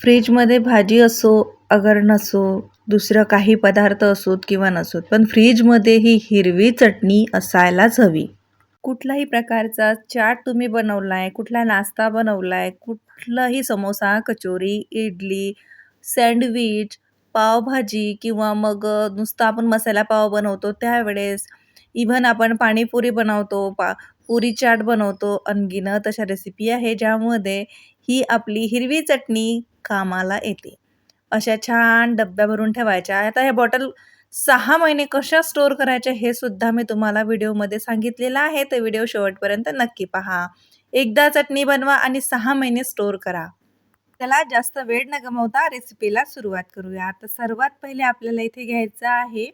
फ्रीजमध्ये भाजी असो अगर नसो दुसरं काही पदार्थ असोत किंवा नसोत पण फ्रीजमध्ये ही हिरवी चटणी असायलाच हवी. कुठलाही प्रकारचा चाट तुम्ही बनवला आहे कुठला नाश्ता बनवला आहे कुठलाही समोसा कचोरी इडली सँडविच पावभाजी किंवा मग नुसतं आपण मसाला पाव बनवतो त्यावेळेस इव्हन आपण पाणीपुरी बनवतो पा पुरी चाट बनवतो अनगिनत अशा रेसिपी आहे ज्यामध्ये ही आपली हिरवी चटणी कामाला येते. अशा छान डब्या भरून ठेवायच्या. आता ह्या बॉटल सहा महिने कशा स्टोअर करायच्या हे सुद्धा मी तुम्हाला व्हिडिओमध्ये सांगितलेलं आहे. तर व्हिडिओ शेवटपर्यंत नक्की पहा. एकदा चटणी बनवा आणि सहा महिने स्टोअर करा. त्याला जास्त वेळ न गमवता रेसिपीला सुरुवात करूया. तर सर्वात पहिले आपल्याला इथे घ्यायचं आहे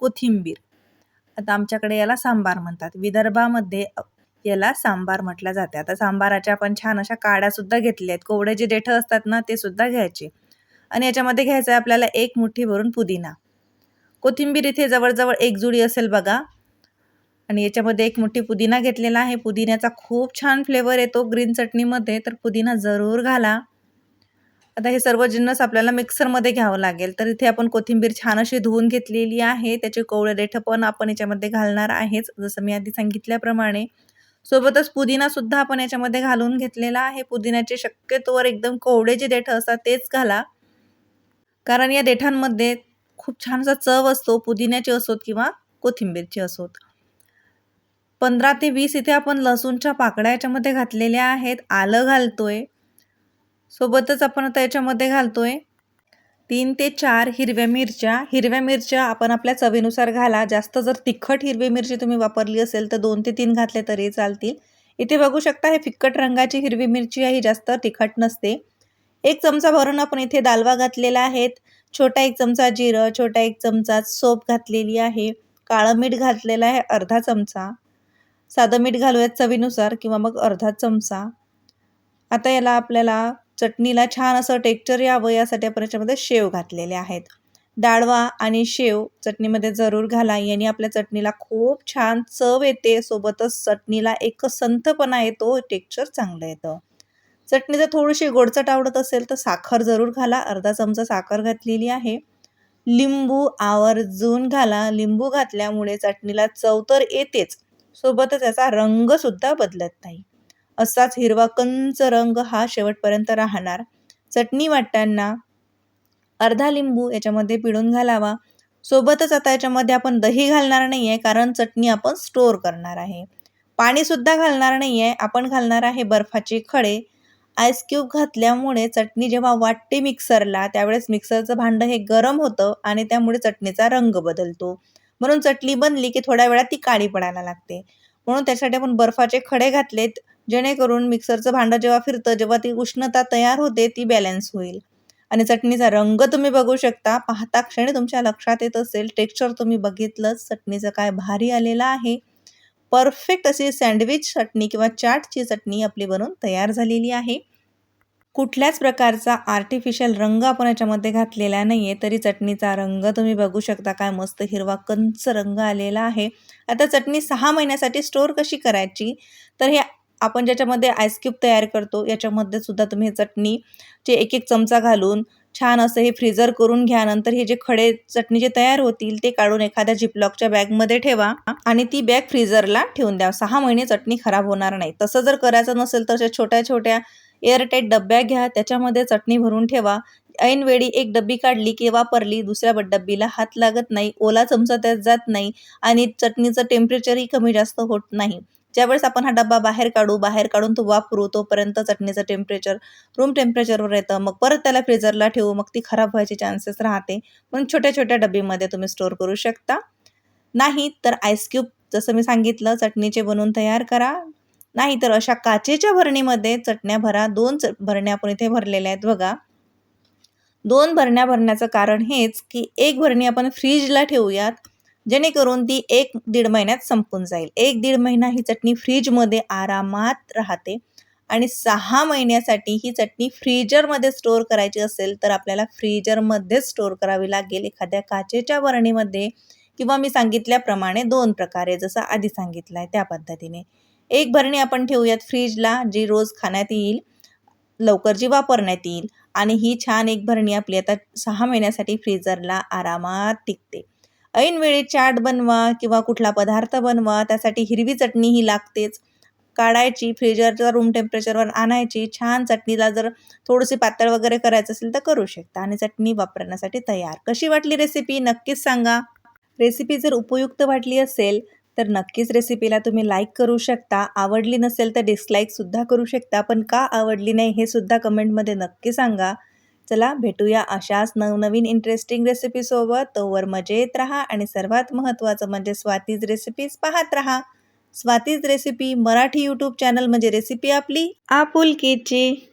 कोथिंबीर. आता आमच्याकडे याला सांबार म्हणतात. विदर्भामध्ये याला सांबार म्हटलं जाते. आता सांबाराच्या आपण छान अशा काड्यासुद्धा घेतल्या आहेत. कोवडे जे देठं असतात ना ते सुद्धा घ्यायचे. आणि याच्यामध्ये घ्यायचं आहे आपल्याला एक मुठ्ठी भरून पुदिना. कोथिंबीर इथे जवळजवळ एक जुडी असेल बघा. आणि याच्यामध्ये एक मुठ्ठी पुदिना घेतलेला आहे. पुदिन्याचा खूप छान फ्लेवर येतो ग्रीन चटणीमध्ये. तर पुदिना जरूर घाला. आता हे सर्व जिन्नस आपल्याला मिक्सरमध्ये घ्यावं लागेल. तर इथे आपण कोथिंबीर छान अशी धुवून घेतलेली आहे. त्याचे कोवळे देठं पण आपण याच्यामध्ये घालणार आहेच. जसं मी आधी सांगितल्याप्रमाणे. सोबतच पुदिनासुद्धा आपण याच्यामध्ये घालून घेतलेला आहे. पुदिन्याचे शक्यतोवर एकदम कोवडे जे देठं असतात तेच घाला. कारण या देठांमध्ये खूप छानसा चव असतो पुदिन्याची असोत किंवा कोथिंबीरची असोत. पंधरा ते वीस इथे आपण लसूणच्या पाकळ्या याच्यामध्ये घातलेल्या आहेत. आलं घालतोय. सोबतच आपण आता याच्यामध्ये घालतोय तीन ते चार हिरव्या मिरच्या. हिरव्या मिरच्या आपण आपल्या चवीनुसार घाला. जास्त जर तिखट हिरवी मिरची तुम्ही वापरली असेल तर दोन ते तीन घातले तरी चालतील. इथे बघू शकता हे फिक्कट रंगाची हिरवी मिरची आहे जास्त तिखट नसते. एक चमचा भरून आपण इथे दालवा घातलेला आहे. छोटा एक चमचा जिरं छोटा एक चमचा सोप घातलेली आहे. काळं मीठ घातलेलं आहे अर्धा चमचा. साधं मीठ घालूयात चवीनुसार किंवा मग अर्धा चमचा. आता याला आपल्याला चटणीला छान असं टेक्चर यावं यासाठी आपण याच्यामध्ये शेव घातलेले आहेत. डाळवा आणि शेव चटणीमध्ये जरूर घाला. याने आपल्या चटणीला खूप छान चव येते. सोबतच चटणीला एक संथपणा येतो. टेक्चर चांगलं येतं. चटणी जर थोडीशी गोडचट आवडत असेल तर साखर जरूर घाला. अर्धा चमचा साखर घातलेली आहे. लिंबू आवर्जून घाला. लिंबू घातल्यामुळे चटणीला चव तर येतेच. सोबतच याचा रंगसुद्धा बदलत नाही. असाच हिरवा कंच रंग हा शेवटपर्यंत राहणार. चटणी वाटताना अर्धा लिंबू याच्यामध्ये पिळून घालावा. सोबतच आता याच्यामध्ये आपण दही घालणार नाही आहे कारण चटणी आपण स्टोअर करणार आहे. पाणीसुद्धा घालणार नाही आहे आपण घालणार आहे बर्फाचे खडे. आईस क्यूब घातल्यामुळे चटणी जेव्हा वाटते मिक्सरला त्यावेळेस मिक्सरचं भांडं हे गरम होतं आणि त्यामुळे चटणीचा रंग बदलतो. म्हणून चटणी बनली की थोड्या वेळात ती काळी पडायला लागते. म्हणून त्यासाठी आपण बर्फाचे खडे घातलेत. जेणेकरून मिक्सरचं भांडं जेव्हा फिरतं जेव्हा ती उष्णता तयार होते ती बॅलन्स होईल. आणि चटणीचा रंग तुम्ही बघू शकता. पाहता क्षणी तुमच्या लक्षात येत असेल टेक्स्चर तुम्ही बघितलंच. चटणीचं काय भारी आलेलं आहे. परफेक्ट अशी सँडविच चटणी किंवा चाटची चटणी आपली बनवून तयार झालेली आहे. कुठल्याच प्रकारचा आर्टिफिशियल रंग आपण याच्यामध्ये घातलेला नाही आहे तरी चटणीचा रंग तुम्ही बघू शकता. काय मस्त हिरवा कंच रंग आलेला आहे. आता चटणी सहा महिन्यासाठी स्टोअर कशी करायची? तर हे आपण ज्याच्यामध्ये आईस्क्यूब तयार करतो याच्यामध्ये सुद्धा तुम्ही चटणीचे एक एक चमचा घालून छान असं हे फ्रीजर करून घ्या नंतर हे जे खडे चटणी जे तयार होतील ते काढून एखाद्या जिपलॉकच्या बॅगमध्ये ठेवा आणि ती बॅग फ्रीजरला ठेवून द्या. सहा महिने चटणी खराब होणार नाही. तसं जर करायचं नसेल तर छोट्या छोट्या एअरटाईट डब्या घ्या त्याच्यामध्ये चटणी भरून ठेवा. ऐनवेळी एक डब्बी काढली की वापरली दुसऱ्या डब्बीला हात लागत नाही ओला चमचा त्यात जात नाही आणि चटणीचं टेम्परेचरही कमी जास्त होत नाही. ज्यावेळेस आपण हा डब्बा बाहेर काढू बाहेर काढून तो वापरू तोपर्यंत चटणीचं टेम्परेचर रूम टेम्परेचरवर येतं. मग परत त्याला फ्रीजरला ठेवू मग ती खराब व्हायचे चान्सेस राहते. म्हणून छोट्या छोट्या डब्बीमध्ये तुम्ही स्टोअर करू शकता. नाही तर आईस्क्यूब जसं मी सांगितलं चटणीचे बनवून तयार करा. नाही तर अशा काचेच्या भरणीमध्ये चटण्या भरा. दोन च भरण्या आपण इथे भरलेल्या आहेत बघा. दोन भरण्या भरण्याचं कारण हेच की एक भरणी आपण फ्रीजला ठेवूयात. जेणेकरून ती एक दीड महिन्यात संपून जाईल. एक दीड महिना ही चटणी फ्रीजमध्ये आरामात राहते आणि सहा महिन्यासाठी ही चटणी फ्रीजरमध्ये स्टोअर करायची असेल तर आपल्याला फ्रीजरमध्येच स्टोअर करावी लागेल एखाद्या काचेच्या भरणीमध्ये किंवा मी सांगितल्याप्रमाणे दोन प्रकारे जसं आधी सांगितलं आहे त्या पद्धतीने. एक भरणी आपण ठेवूयात फ्रीजला जी रोज खाण्यात येईल लवकर जी वापरण्यात येईल आणि ही छान एक भरणी आपली आता सहा महिन्यासाठी फ्रीजरला आरामात टिकते. ऐनवेळी चाट बनवा किंवा कुठला पदार्थ बनवा त्यासाठी हिरवी चटणी ही लागतेच. काढायची फ्रीजरच्या रूम टेम्परेचरवर आणायची छान चटणीला जर थोडीशी पातळ वगैरे करायचं असेल तर करू शकता आणि चटणी वापरण्यासाठी तयार. कशी वाटली रेसिपी नक्कीच सांगा. रेसिपी जर उपयुक्त वाटली असेल तर नक्कीच रेसिपीला तुम्ही लाईक करू शकता. आवडली नसेल तर डिसलाईकसुद्धा करू शकता पण का आवडली नाही हे सुद्धा कमेंटमध्ये नक्की सांगा. चला भेटूया अशाच नवनवीन इंटरेस्टिंग रेसिपीसोबत तोवर मजेत राहा आणि सर्वात महत्त्वाचं म्हणजे स्वातीज रेसिपीज पाहत राहा. Swati's recipe Marathi YouTube channel म्हणजे रेसिपी आपली. आपुलकीची.